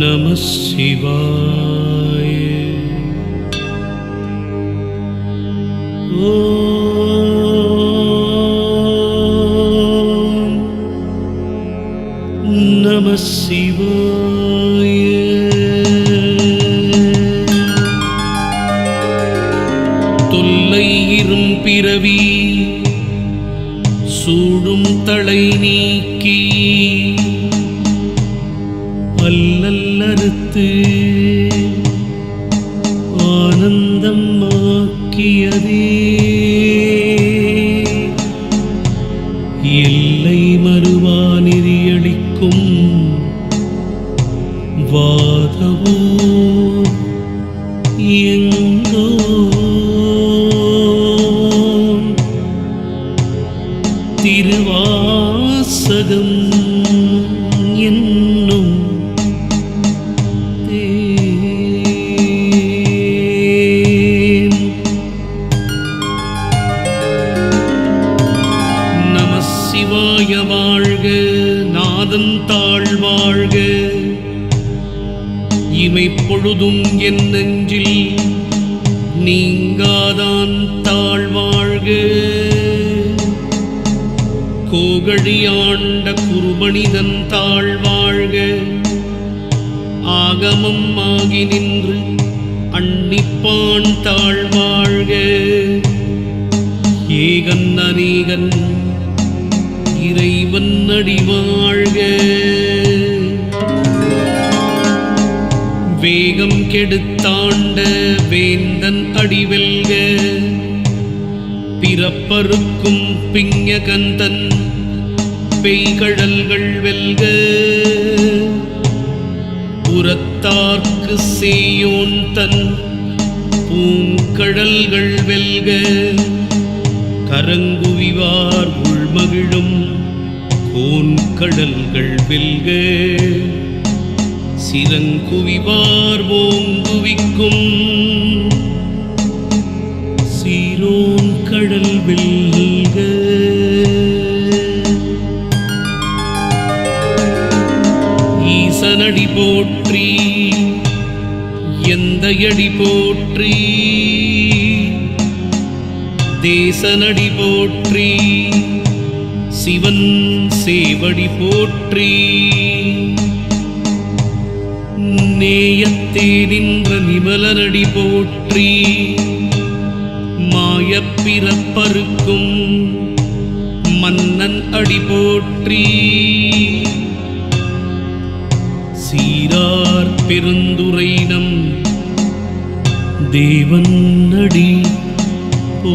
நம சிவாய நம சிவாய தொல்லை இரும் பிறவி சூடும் தலை நீக்கி அல்லல்லறுத்து ஆனந்தம் ஆக்கியதே. எல்லை மறுவா நிதியளிக்கும் வாதவோ எங்கோ. திருவாசகம் என்னும் இமை பொழுதும் என் நெஞ்சில் நீங்காதான் தாழ் வாழ்க. கோகழியாண்ட குருபணிதன் தாழ் வாழ்க. ஆகமம் ஆகி நின்று அன்னிப்பான் தாழ் வாழ்க. ஏகன் அநேகன் இறைவன் அடி வேகம் கெடுத்தாண்ட வேந்தன் அடிவெல்க. பிறப்பருக்கும் பிஞகந்தன் பெய்கடல்கள் வெல்க. புறத்தார்க்கு செய்யோன் தன் பூங்கடல்கள் வெல்க. கரங்குவிவார் உள்மகிழும் கோன்கடல்கள் வெல்க. சிறங்குவிவார் ஓங்குவிக்கும் சீரோன் கடல் வெல்க. ஈசனடி போற்றி எந்த அடி போற்றி. தேசனடி போற்றி சிவன் சேவடி போற்றி. நேயத்தே நின்ற நிமலனடி போற்றி மாயப்பிறப்பருக்கும் மன்னன் அடி போற்றி. சீரார் பெருந்துரைனம் தேவன் அடி போ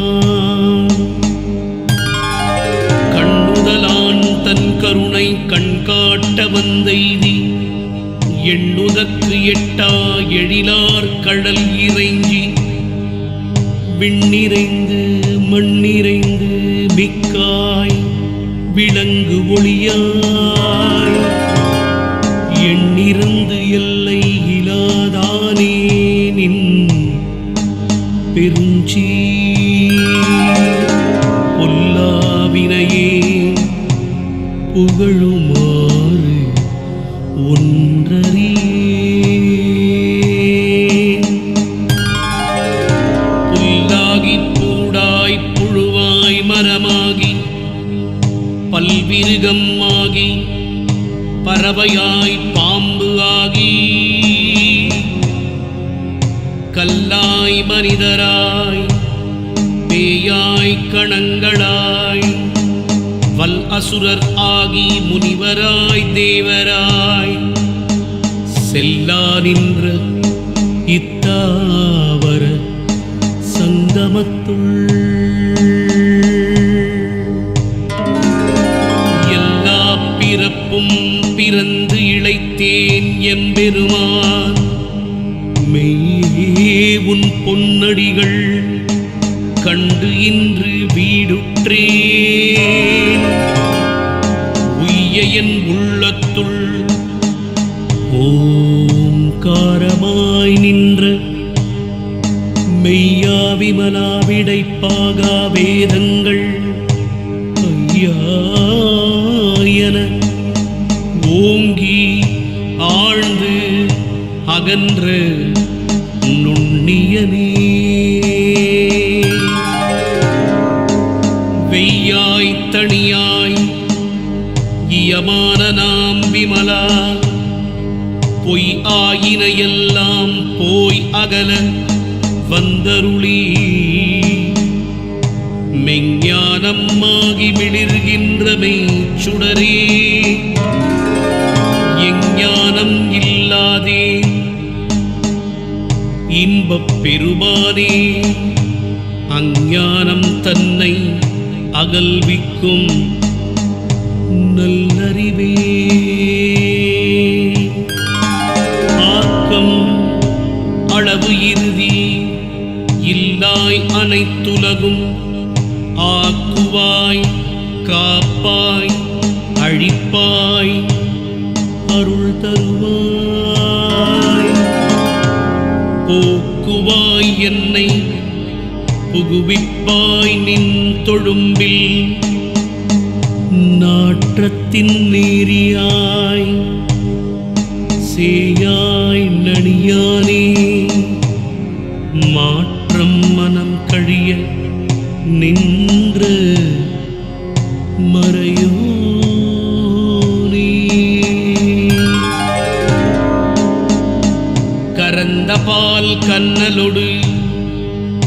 எண்ணுதற்கு எட்டா எழிலார் கடல் இறைஞ்சி. விண்ணிறைந்து மண்ணிறைந்து மிக்காய் விளங்கு ஒளியாய். எண்ணிறந்து எல்லை இலாதானே நின் பெருஞ்சீ பொல்லாவினையே புகழுமா கலவையாய் பாம்பு ஆகி கல்லாய் மனிதராய் பேயாய் கணங்களாய் வல் அசுரர் ஆகி முனிவராய் தேவராய் செல்லா நின்ற இத்தாவர சங்கமத்துள். எல்லா பிறப்பும் பிறந்து இழைத்தேன் எம்பெருமான். மெய்யே உன் பொன்னடிகள் கண்டு இன்று வீடுற்றேன். உய்ய என் உள்ளத்துள் ஓங்காரமாய் நின்ற மெய்யா விமலா விடைப்பாகா வேதங்கள் அகன்ற நுண்ணியனே. வெய்யாய் தனியாய் இயமான நாம் விமலா. பொய் ஆயின எல்லாம் போய் அகல வந்தருளி. மெஞ்ஞானமாகி மிளிர்கின்ற மெய்ச்சுடரே. சுடரே இன்பப் பெருமானே அஞ்ஞானம் தன்னை அகல்விக்கும் நல்லறிவே. ஆக்கம் அளவு இறுதி இல்லாய் அனைத்துலகும். ஆக்குவாய் காப்பாய் அழிப்பாய் அருள் தருவாய். போக்குவாய் என்னை. புகுவிப்பாய் நின் தொழும்பில். நாற்றத்தின் நேரியாய். சேயாய் நணியானே மாற்றம் மனம் கழிய நின்ற கரந்த பால் கண்ணலொடு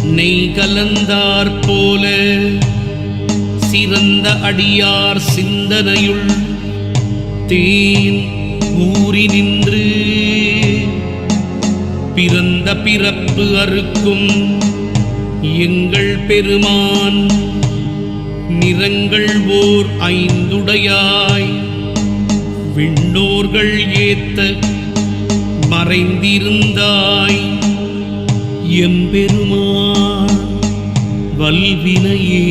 நெய் கலந்தார் போல சிறந்த அடியார் சிந்தனையுள் தேன் ஊறி நின்று பிறந்த பிறப்பு அறுக்கும் எங்கள் பெருமான் நிறங்கள் ஓர் ஐந்துடையாய். விண்ணோர்கள் ஏத்த மறைந்திருந்தாய். எம்பெருமான் வல்வினையே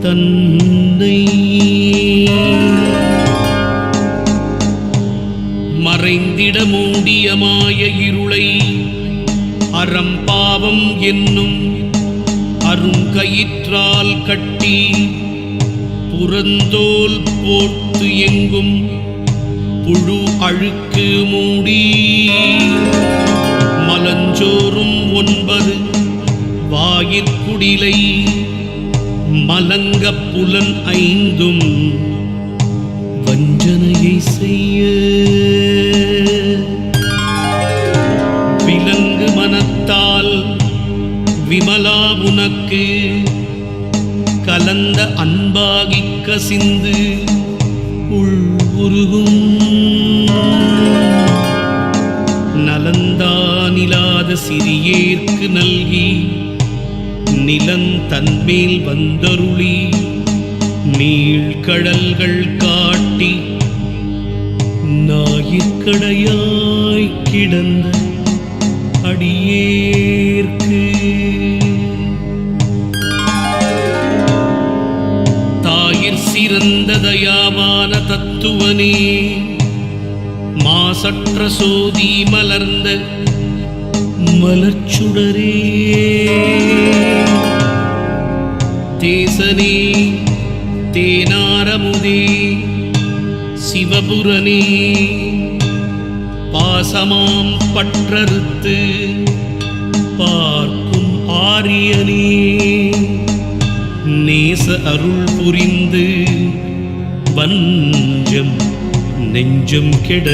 தன்னை மறைந்திட மூடிய மாய இருளை அறம்பாவம் என்னும் அருங்கயிற்றால் கட்டி புறந்தோல் போட்டு எங்கும் புழு அழுக்கு மூடி மலஞ்சோறும் ஒன்பது வாயிற்குடிலை மலங்க புலன் ஐந்தும் வஞ்சனையை செய்ய. விலங்கு மனத்தால் விமலா உனக்கு கலந்த அன்பாகி கசிந்து உள் உருகும் நலந்தானிலாத சிறியேற்கு நல்கி நிலந்தன்மேல் வந்தருளி நீழ்கடல்கள் காட்டி ஞாயிற்கடையாய் கிடந்த அடியேற்கு. தாயிற் சிறந்த தயாவான தத்துவ மருத்துவனே மாசற்ற சோதி மலர்ந்த மலர்ச்சுடரே. தேசனே தேனாரமுதே சிவபுரனே பாசமாம் பற்றறுத்து பார்க்கும் ஆரியனே. நேச அருள் புரிந்து வன் நெஞ்சம் கெட.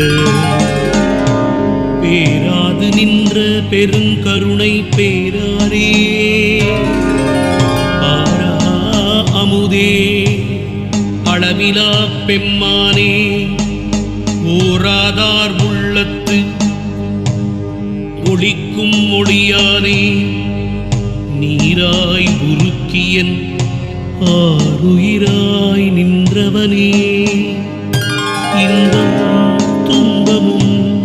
பேராது நின்ற பெருங்கருணை பேராரே. ஆரா அமுதே அளவிலா பெம்மானே. ஓராதார் உள்ளத்து ஒளிக்கும் மொழியானே நீராய் உருக்கியன் ஆறுயிராய் நின்றவனே. இன்பம் துன்பமும்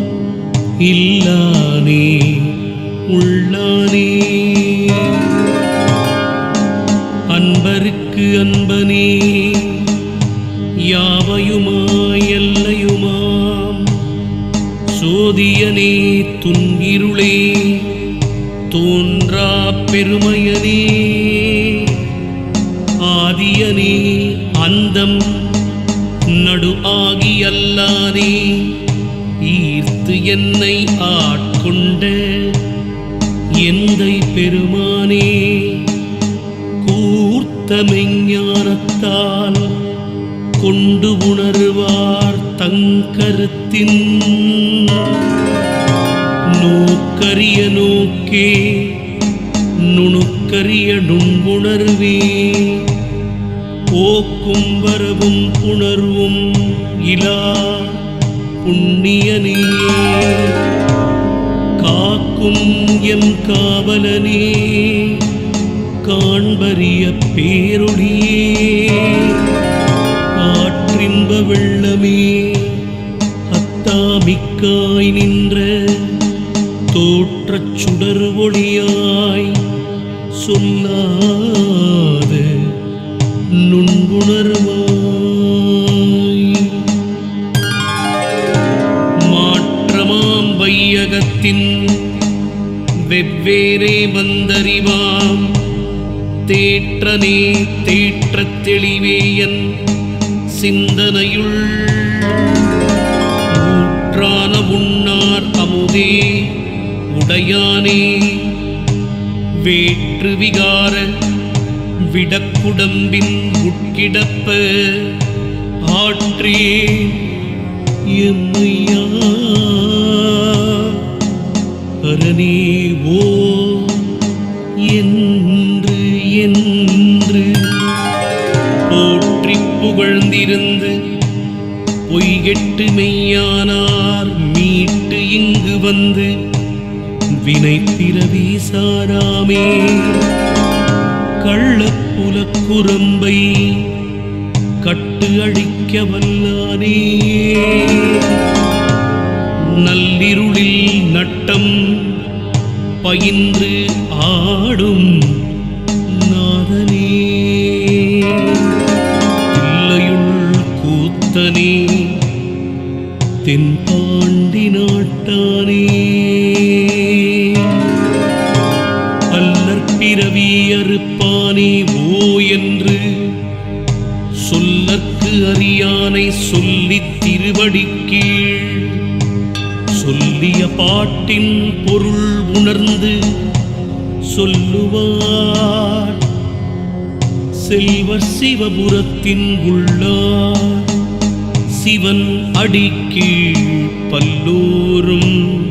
இல்லானே உள்ளானே. அன்பருக்கு அன்பனே யாவையுமா எல்லையுமாம்? சோதியனே துன்கிருளே தோன்றா பெருமையனே. என்னை ஆட்கொண்ட எந்தை பெருமானே கூர்த்த மெஞ்ஞானத்தால் கொண்டு உணர்வார் தங்கருத்தின். நோக்கரிய நோக்கே நுணுக்கரிய நுண்புணர்வே போக்கும் வரவும் புணர்வும் இலா புண்ணியனே காக்கும் எம் காவலனே காண்பறிய பேரொழியே காற்றின்ப வெள்ளமே அத்தாமிக்காய் நின்ற தோற்றச் சுடர் ஒளியாய் சொல்லாத நுண்புணர்வாய் வையகத்தின் வெவ்வேறே வந்தறிவாம். தேற்றனே தேற்ற தெளிவேயன் சிந்தனையுள். ஊற்றான உண்ணார் அமுதே உடையானே. வேற்று விகார விடக்குடம்பின் உட்கிடப்ப ஆற்றே எம்மையான் அரணே ஓ என்று என்று. போற்றி புகழ்ந்திருந்து பொய்கெட்டு மெய்யானார் மீட்டு இங்கு வந்து வினை பிறவி சாராமே கள்ளப்புலக்குரம்பை கட்டு அழிக்க வல்லானே நல்லிருளில் நட்டம் பயின்று ஆடும் நாதனே. தில்லையுள் கூத்தனே தென்பாண்டி நாட்டானே. அல்லற்பிறவி அறுப்பானே ஓ என்று சொல்லற்கு அறியானை சொல்லித் திருவடிக்கீழ் பாட்டின் பொருள் உணர்ந்து சொல்லுவார். செல்வர் சிவபுரத்தின் உள்ளார். சிவன் அடிக்கீழ் பல்லோரும்